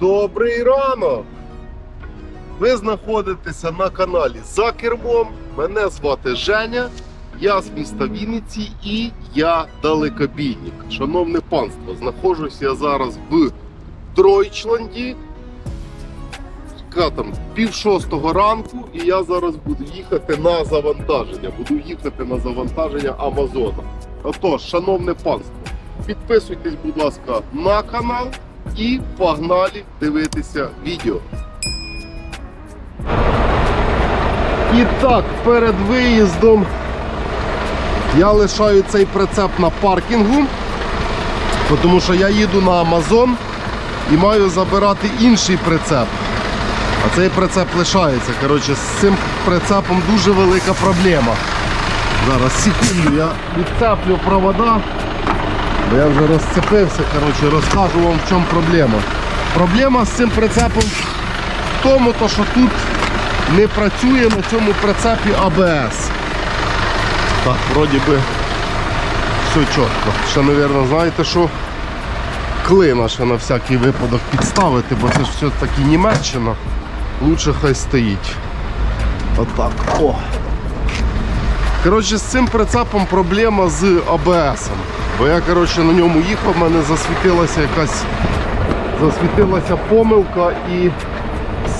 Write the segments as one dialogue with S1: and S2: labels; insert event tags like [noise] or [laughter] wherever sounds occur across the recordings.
S1: Добрий ранок! Ви знаходитеся на каналі За кермом. Мене звати Женя, я з міста Вінниці і я далекобійник. Шановне панство, знаходжусь я зараз в Дройчланді. Яка там пів шостого ранку, і я зараз буду їхати на завантаження. Буду їхати на завантаження Амазона. Отож, шановне панство, підписуйтесь, будь ласка, на канал і погнали дивитися відео. І так, перед виїздом я лишаю цей прицеп на паркінгу, тому що я їду на Амазон і маю забирати інший прицеп. А цей прицеп лишається. Коротше, з цим прицепом дуже велика проблема. Зараз секунду я відцеплю провода. Я вже розцепився, коротше, розкажу вам в чому проблема. Проблема з цим прицепом в тому, то, що тут не працює на цьому прицепі АБС. Так, вроді би все чітко. Ще, мабуть, знаєте що? Клина ще на всякий випадок підставити, бо це ж все-таки Німеччина. Лучше хай стоїть. Отак. О. Коротше, з цим прицепом проблема з АБС. Бо я коротше, на ньому їхав, в мене засвітилася якась засвітилася помилка і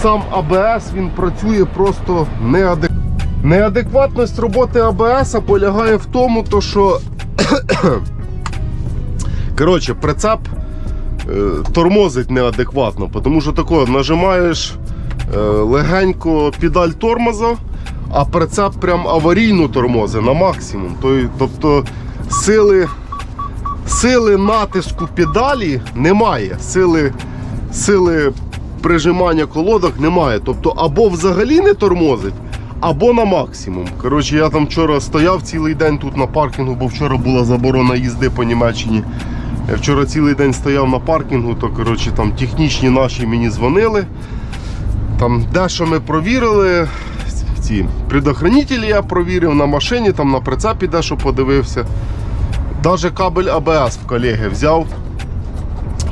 S1: сам АБС він працює просто неадекватно. Неадекватність роботи АБС полягає в тому, то, що [coughs] коротше, прицеп е, тормозить неадекватно, тому що тако нажимаєш е, легенько педаль тормоза, а прицеп прям аварійно тормозить на максимум. Тобто сили, сили натиску педалі немає, сили, сили прижимання колодок немає. Тобто або взагалі не тормозить, або на максимум. Коротше, я там вчора стояв цілий день тут на паркінгу, бо вчора була заборона їзди по Німеччині. Я вчора цілий день стояв на паркінгу, то коротше, там технічні наші мені дзвонили. Там дещо ми провірили. Ці предохранителі я провірив на машині, там на прицепі дещо подивився. Навіть кабель АБС в колеги взяв,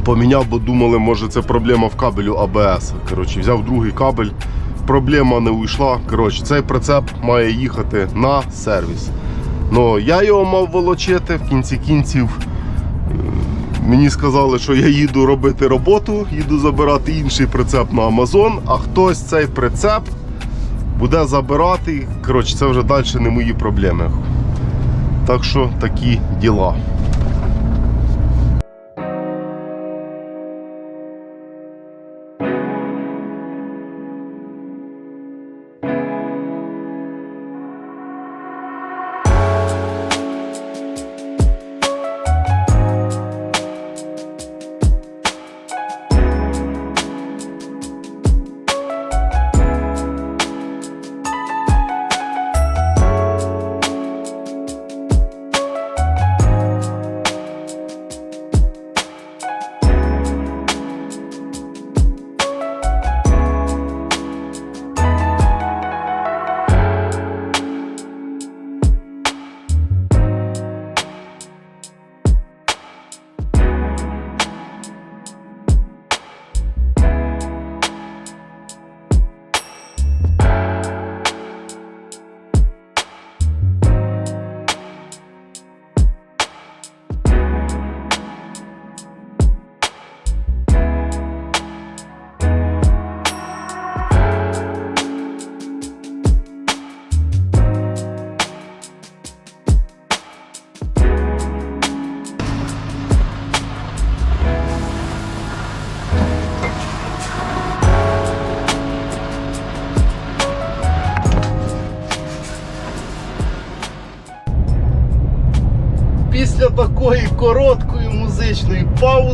S1: поміняв, бо думали, може це проблема в кабелю АБС. Коротше, взяв другий кабель, проблема не уйшла. Коротше, цей прицеп має їхати на сервіс. Ну, я його мав волочити в кінці кінців. Мені сказали, що я їду робити роботу, їду забирати інший прицеп на Амазон, а хтось цей прицеп буде забирати. Коротше, це вже далі не мої проблеми. Так що такі діла.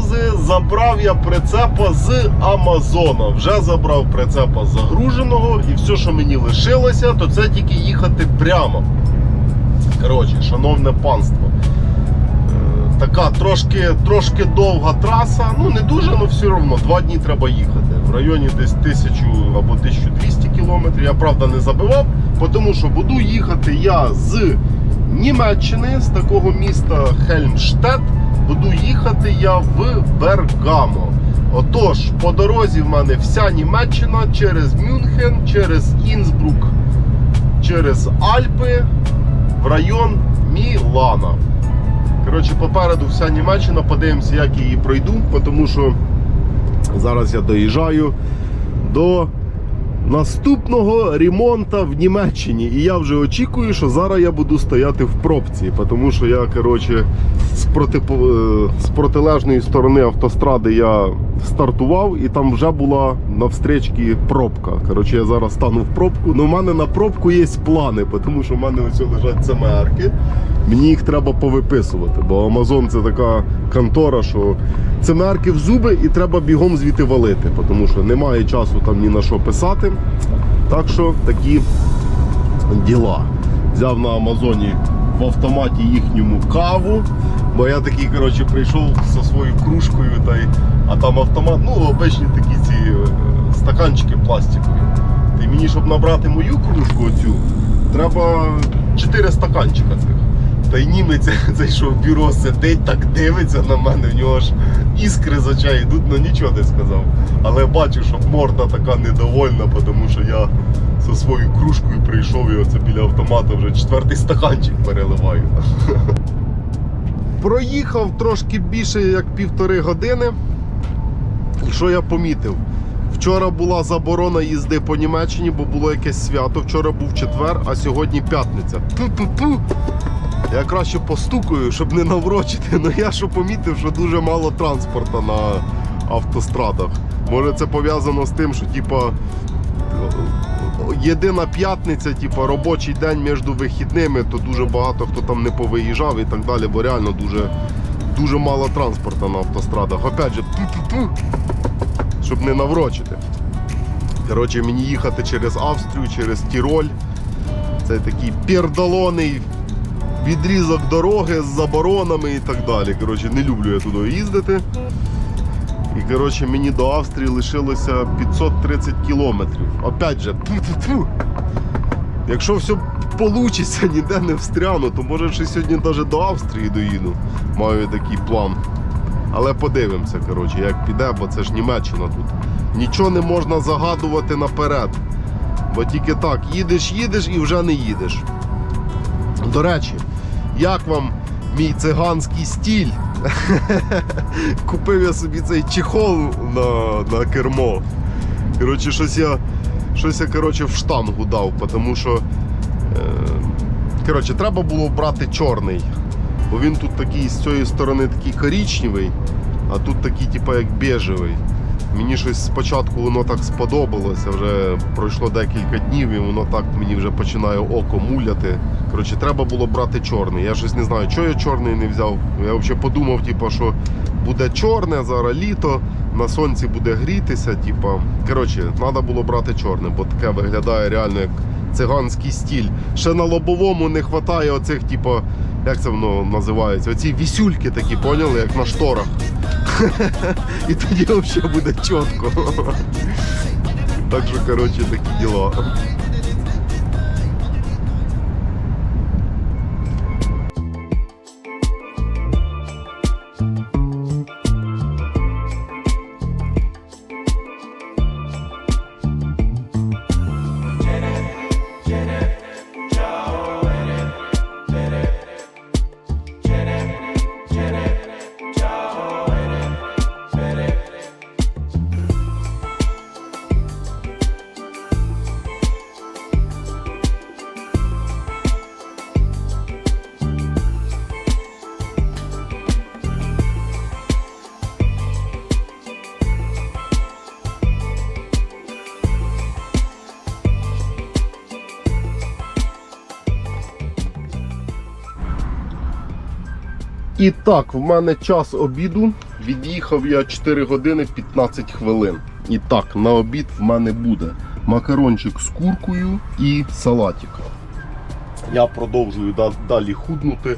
S1: Паузи забрав я прицепа з Амазона. Вже забрав прицепа загруженого, і все, що мені лишилося, то це тільки їхати прямо. Коротше, шановне панство. е, Така трошки, трошки довга траса, ну не дуже, але все одно два дні треба їхати. В районі десь 1000 або 1200 кілометрів. Я правда не забивав, тому що буду їхати я з Німеччини, з такого міста Хельмштет. Буду їхати я в Бергамо. Отож, по дорозі в мене вся Німеччина через Мюнхен, через Інсбрук, через Альпи в район Мілана. Коротше, попереду вся Німеччина, подивимося, як її пройду, тому що зараз я доїжджаю до наступного ремонту в Німеччині. І я вже очікую, що зараз я буду стояти в пробці, тому що я, коротше, з, протипо... е, з протилежної сторони автостради я стартував, і там вже була навстрічки пробка. Коротше, я зараз стану в пробку. Ну, в мене на пробку є плани, тому що в мене ось лежать ЦМРки. Мені їх треба повиписувати, бо Amazon це така контора, що ЦМРки в зуби і треба бігом звідти валити, тому що немає часу там ні на що писати. Так що такі діла. Взяв на Амазоні в автоматі їхньому каву. Бо я такий, коротше, прийшов зі своєю кружкою, та й, а там автомат, ну, обичні такі ці е, стаканчики пластикові. І мені, щоб набрати мою кружку оцю, треба 4 стаканчика цих. Й німець, що в бюро сидить, так дивиться на мене, в нього ж іскри з очей йдуть, ну нічого не сказав. Але бачу, що морда така недовольна, тому що я зі своєю кружкою прийшов і оце біля автомата вже четвертий стаканчик переливаю. Проїхав трошки більше як півтори години. І що я помітив? Вчора була заборона їзди по Німеччині, бо було якесь свято. Вчора був четвер, а сьогодні п'ятниця. Пу-пу-пу. Я краще постукаю, щоб не наврочити. Ну я що помітив, що дуже мало транспорту на автострадах. Може це пов'язано з тим, що типа єдина п'ятниця, типа робочий день між вихідними, то дуже багато хто там не повиїжджав і так далі, бо реально дуже, дуже мало транспорту на автострадах. Опять же, щоб не наврочити. Коротше, мені їхати через Австрію, через Тіроль. Це такий пердолоний відрізок дороги з заборонами і так далі. Коротше, не люблю я туди їздити. І коротше, мені до Австрії лишилося 530 кілометрів. Опять же, тьфу-тьфу-тьфу. якщо все вийде, ніде не встряну, то може ще сьогодні навіть до Австрії доїду. Маю такий план. Але подивимося, коротше, як піде, бо це ж Німеччина тут. Нічого не можна загадувати наперед. Бо тільки так, їдеш, їдеш і вже не їдеш. До речі, як вам мій циганський стіль? [laughs] Купив я собі цей чехол на, на кермо. Коротше, щось я, щось я коротше, в штангу дав, тому що е, коротше, треба було брати чорний. Бо він тут такий з цієї сторони такий коричневий, а тут такий, типу, як бежевий. Мені щось спочатку воно так сподобалося, вже пройшло декілька днів і воно так мені вже починає око муляти. Коротше, треба було брати чорний. Я щось не знаю, чого я чорний не взяв. Я взагалі подумав, типу, що буде чорне, зараз літо, на сонці буде грітися. Типу. Коротше, треба було брати чорне, бо таке виглядає реально як циганський стіль. Ще на лобовому не вистачає оцих, типу, як це воно називається? Оці вісюльки такі, поняли, як на шторах. [laughs] І тоді взагалі буде чітко. Так що, коротше, такі діла. І так, в мене час обіду. Від'їхав я 4 години 15 хвилин. І так, на обід в мене буде макарончик з куркою і салатик. Я продовжую далі худнути. Е,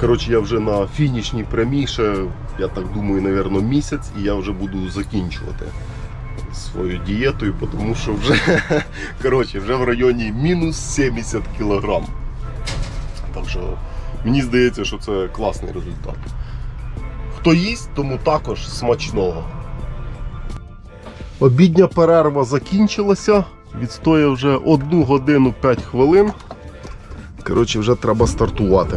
S1: Коротше, я вже на фінішній прямій, я так думаю, напевно, місяць, і я вже буду закінчувати свою дієтою, тому що вже, [laughs] коротше, вже в районі мінус 70 кілограм. Так що мені здається, що це класний результат. Хто їсть, тому також смачного. Обідня перерва закінчилася. Відстояв вже 1 годину 5 хвилин. Коротше, вже треба стартувати.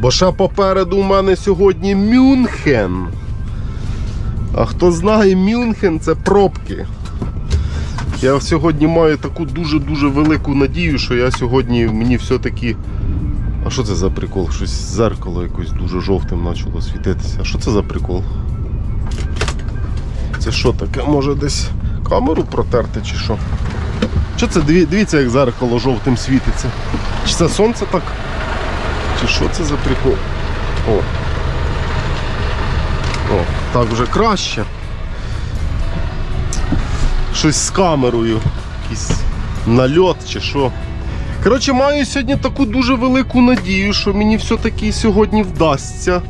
S1: Бо ще попереду у мене сьогодні Мюнхен. А хто знає, Мюнхен це пробки. Я сьогодні маю таку дуже-дуже велику надію, що я сьогодні мені все-таки. А що це за прикол? Щось зеркало якось дуже жовтим почало світитися. А що це за прикол? Це що таке? Може десь камеру протерти чи що? Що це? Дивіться, як зеркало жовтим світиться. Чи це сонце так? Чи що це за прикол? О. О, так вже краще. Щось з камерою. Якийсь нальот чи що. Коротше, маю сьогодні таку дуже велику надію, що мені все-таки сьогодні вдасться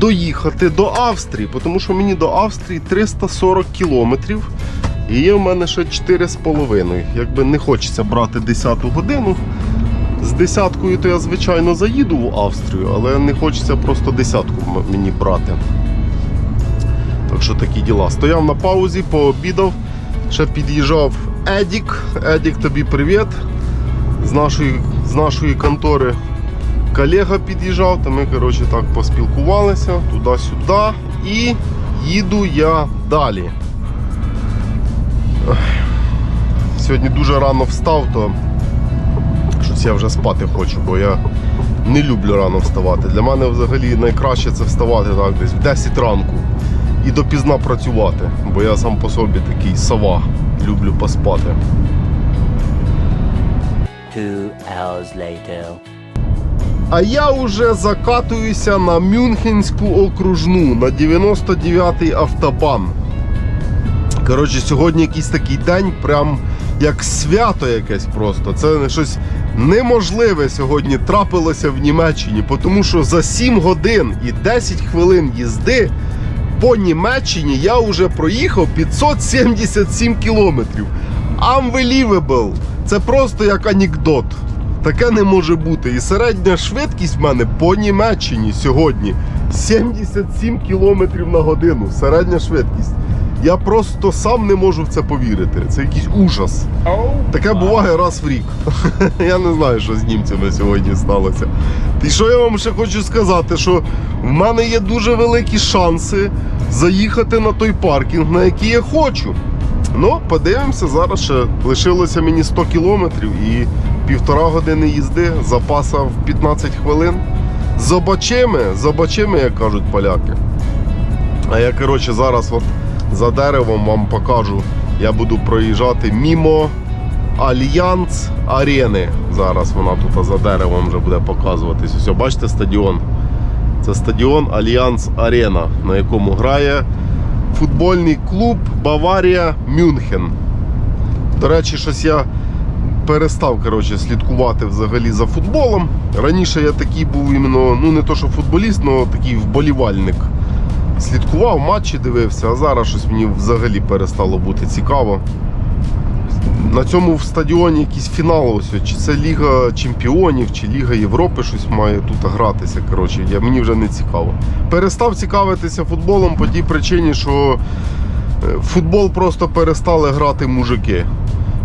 S1: доїхати до Австрії, тому що мені до Австрії 340 кілометрів. І є в мене ще 4,5. Якби не хочеться брати 10 годину. З десяткою то я, звичайно, заїду в Австрію, але не хочеться просто десятку мені брати. Так що такі діла. Стояв на паузі, пообідав, ще під'їжджав Едік. Едік, тобі привіт. З нашої, з нашої контори колега під'їжджав, то ми коротше, так поспілкувалися туди-сюди. І їду я далі. Сьогодні дуже рано встав, то щось я вже спати хочу, бо я не люблю рано вставати. Для мене взагалі найкраще це вставати так, десь в 10 ранку і допізна працювати, бо я сам по собі такий сова, люблю поспати.
S2: Two hours later.
S1: А я вже закатуюся на Мюнхенську окружну на 99-й автобан. Коротше, сьогодні якийсь такий день, прям як свято якесь просто. Це щось неможливе сьогодні трапилося в Німеччині, тому що за 7 годин і 10 хвилин їзди по Німеччині я вже проїхав 577 кілометрів. Unbelievable! Це просто як анекдот. Таке не може бути. І середня швидкість в мене по Німеччині сьогодні 77 км на годину. Середня швидкість. Я просто сам не можу в це повірити. Це якийсь ужас. Таке буває раз в рік. [laughs] Я не знаю, що з німцями сьогодні сталося. І що я вам ще хочу сказати, що в мене є дуже великі шанси заїхати на той паркінг, на який я хочу. Ну, подивимося, зараз ще лишилося мені 100 кілометрів і півтора години їзди, запаса в 15 хвилин. Забачими, забачими, як кажуть поляки. А я, коротше, зараз от за деревом вам покажу. Я буду проїжджати мімо Альянс Арени. Зараз вона тут за деревом вже буде показуватись. Ось, бачите стадіон? Це стадіон Альянс Арена, на якому грає футбольний клуб Баварія Мюнхен. До речі, щось я перестав коротше, слідкувати взагалі за футболом. Раніше я такий був іменно, ну не то, що футболіст, але такий вболівальник. Слідкував, матчі дивився, а зараз щось мені взагалі перестало бути цікаво. На цьому стадіоні якийсь фінал, ось, чи це Ліга Чемпіонів, чи Ліга Європи щось має тут гратися. Коротше, я, мені вже не цікаво. Перестав цікавитися футболом по тій причині, що е, футбол просто перестали грати мужики.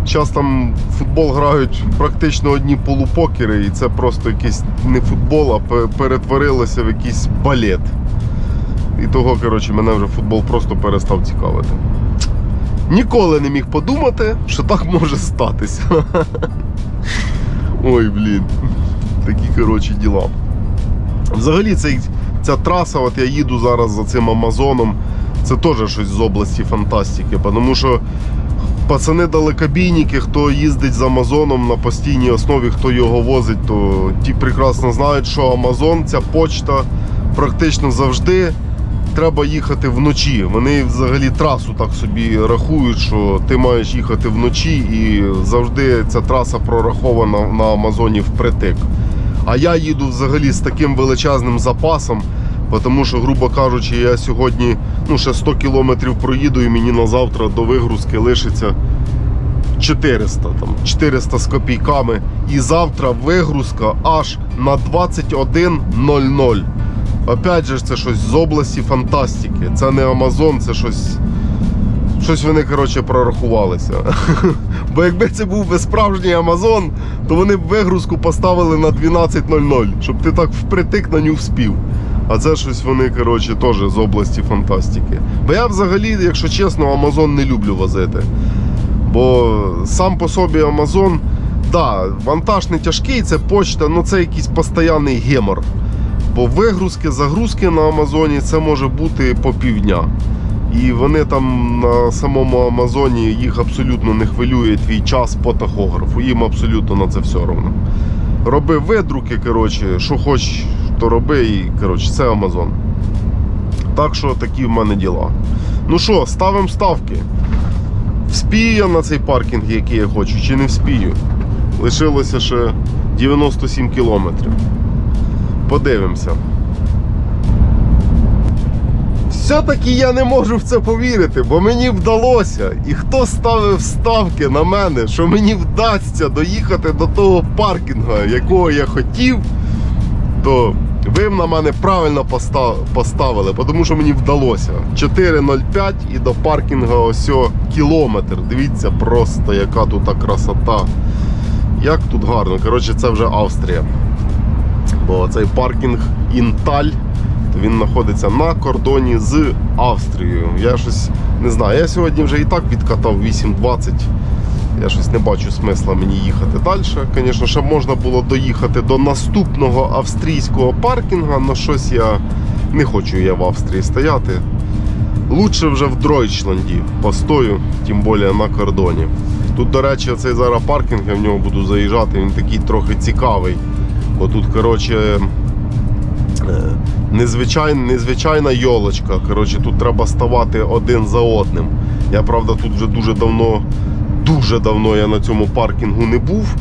S1: Зараз там футбол грають практично одні полупокери, і це просто якийсь не футбол, а перетворилося в якийсь балет. І того, коротше, мене вже футбол просто перестав цікавити. Ніколи не міг подумати, що так може статися. Ой, блін. Такі, коротше, діла. Взагалі, цей, ця траса, от я їду зараз за цим Амазоном, це теж щось з області фантастики, тому що пацани далекобійники, хто їздить з Амазоном на постійній основі, хто його возить, то ті прекрасно знають, що Амазон, ця почта практично завжди треба їхати вночі. Вони взагалі трасу так собі рахують, що ти маєш їхати вночі, і завжди ця траса прорахована на Амазоні впритик. А я їду взагалі з таким величезним запасом, тому що, грубо кажучи, я сьогодні ну, ще 100 кілометрів проїду і мені на завтра до вигрузки лишиться 400, там, 400 з копійками. І завтра вигрузка аж на 21.00. Опять же, це щось з області фантастики. Це не Амазон, це щось Щось вони, коротше, прорахувалися. [laughs] Бо якби це був би справжній Амазон, то вони б вигрузку поставили на 12.00, щоб ти так впритик на нього вспів. А це щось вони, коротше, теж з області фантастики. Бо я взагалі, якщо чесно, Амазон не люблю возити. Бо сам по собі Амазон, да, вантаж не тяжкий, це почта, ну це якийсь постійний гемор. Бо вигрузки, загрузки на Амазоні це може бути по півдня. І вони там на самому Амазоні їх абсолютно не хвилює твій час по тахографу. Їм абсолютно на це все одно. Роби видруки, коротше, що хочеш, то роби і коротше, це Амазон. Так що такі в мене діла. Ну що, ставимо ставки. Вспію я на цей паркінг, який я хочу, чи не вспію. Лишилося ще 97 кілометрів. Подивимося. Все-таки я не можу в це повірити, бо мені вдалося. І хто ставив ставки на мене, що мені вдасться доїхати до того паркінга, якого я хотів, то ви на мене правильно поставили, тому що мені вдалося. 4.05 і до паркінга ось кілометр. Дивіться просто, яка тут красота. Як тут гарно. Коротше, це вже Австрія. Бо цей паркінг Інталь, він знаходиться на кордоні з Австрією. Я щось не знаю. Я сьогодні вже і так відкатав 8.20. Я щось не бачу смисла мені їхати далі. Звісно, ще можна було доїхати до наступного австрійського паркінга, але щось я не хочу я в Австрії стояти. Лучше вже в Дройчланді постою, тим більше на кордоні. Тут, до речі, цей зараз паркінг, я в нього буду заїжджати, він такий трохи цікавий. Бо тут, коротше, е, незвичайна, незвичайна йолочка. Коротше, тут треба ставати один за одним. Я, правда, тут вже дуже давно, дуже давно я на цьому паркінгу не був.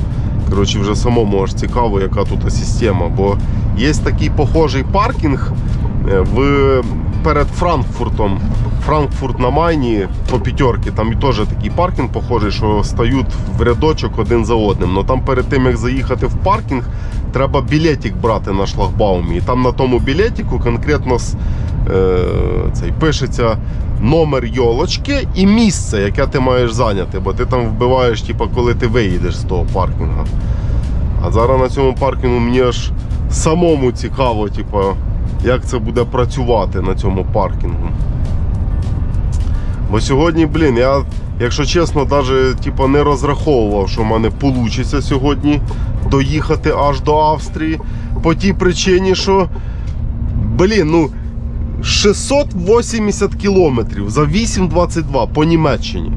S1: Коротше, вже самому аж цікаво, яка тут система. Бо є такий похожий паркінг е, в, перед Франкфуртом. Франкфурт на Майні по п'ятерки, там і теж такий паркінг похожий, що стають в рядочок один за одним. Но там перед тим як заїхати в паркінг, треба білетик брати на шлагбаумі. І там на тому білетику конкретно е, цей, пишеться номер йолочки і місце, яке ти маєш зайняти, бо ти там вбиваєш, типу, коли ти виїдеш з того паркінгу. А зараз на цьому паркінгу мені аж самому цікаво, типу, як це буде працювати на цьому паркінгу. Бо сьогодні, блін, я, якщо чесно, навіть типу, не розраховував, що в мене вийде сьогодні доїхати аж до Австрії. По тій причині, що, блін, ну 680 кілометрів за 8,22 по Німеччині.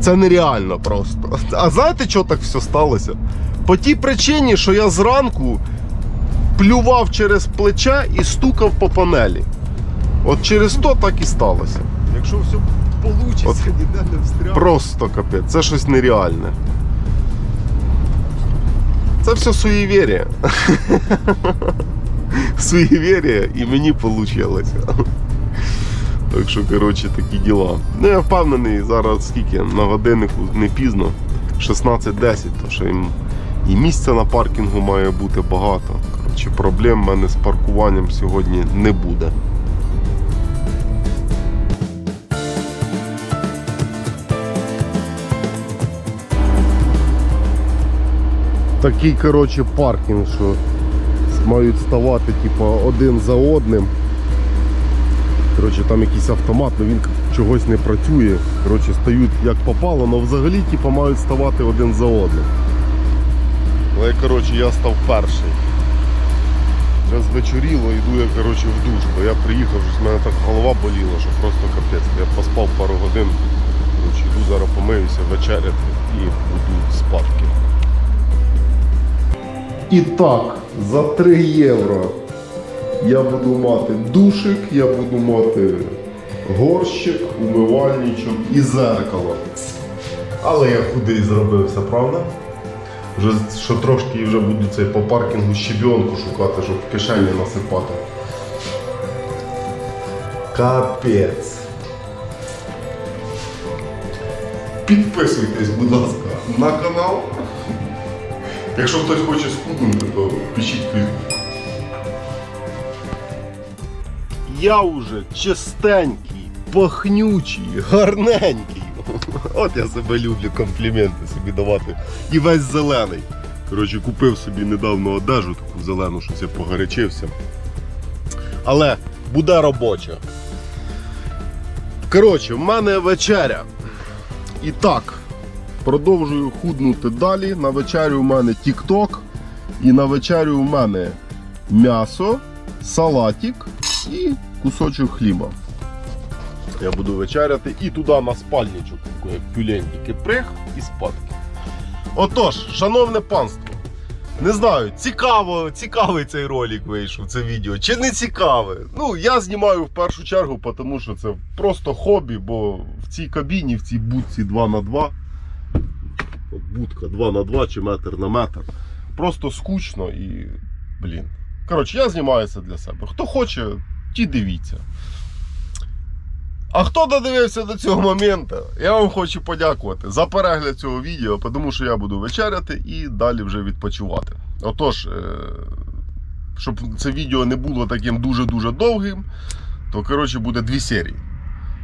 S1: Це нереально просто. А знаєте, що так все сталося? По тій причині, що я зранку плював через плече і стукав по панелі. От через то так і сталося.
S3: Якщо все вийде,
S1: От
S3: ніде не встряв.
S1: Просто капець, це щось нереальне. Це все суєвір'я. [laughs] Суєвір'я і мені вийшло. Так що, коротше, такі діла. Ну, я впевнений, зараз скільки на годиннику не пізно. 16.10, то що їм і місця на паркінгу має бути багато. Коротше, проблем в мене з паркуванням сьогодні не буде. такий коротше, паркінг, що мають ставати типу, один за одним. Коротше, там якийсь автомат, але він чогось не працює. Коротше, стають як попало, але взагалі типу, мають ставати один за одним. Але коротше, я став перший. Вже звечоріло, йду я коротше, в душ, бо я приїхав, щось в мене так голова боліла, що просто капець. Я поспав пару годин. Коротше, йду зараз помиюся, вечеряти і буду спадки. І так, за 3 євро я буду мати душик, я буду мати горщик, умивальничок і зеркало. Але я худий зробився, правда? Вже що трошки вже буду цей по паркінгу щебенку шукати, щоб в кишені насипати. Капець. Підписуйтесь, будь ласка, на канал. Якщо хтось хоче скупнути, то пишіть квітку. Я уже чистенький, пахнючий, гарненький, От я себе люблю компліменти собі давати. І весь зелений. Коротше, купив собі недавно одежу таку зелену, щось я погарячився. Але буде робоча. Коротше, в мене вечеря. І так, продовжую худнути далі. На вечерю у мене тік-ток. І на вечерю у мене м'ясо, салатик і кусочок хліба. Я буду вечеряти і туди на спальничок, пюленький прих і спадки. Отож, шановне панство, не знаю, цікаво, цікавий цей ролик вийшов, це відео, чи не цікаве. Ну, я знімаю в першу чергу, тому що це просто хобі, бо в цій кабіні, в цій будці 2 на 2 будка 2 на 2 чи метр на метр. Просто скучно і. Блін. Коротше, я знімаю це для себе. Хто хоче, ті дивіться. А хто додивився до цього моменту, я вам хочу подякувати за перегляд цього відео, тому що я буду вечеряти і далі вже відпочивати. Отож, е, щоб це відео не було таким дуже-дуже довгим, то коротше буде дві серії.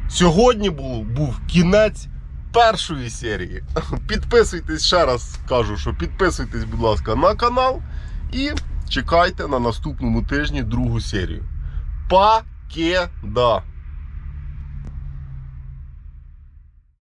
S1: Сьогодні був, був кінець першої серії. [laughs] Підписуйтесь ще раз кажу, що підписуйтесь, будь ласка, на канал і чекайте на наступному тижні другу серію. Пакеда!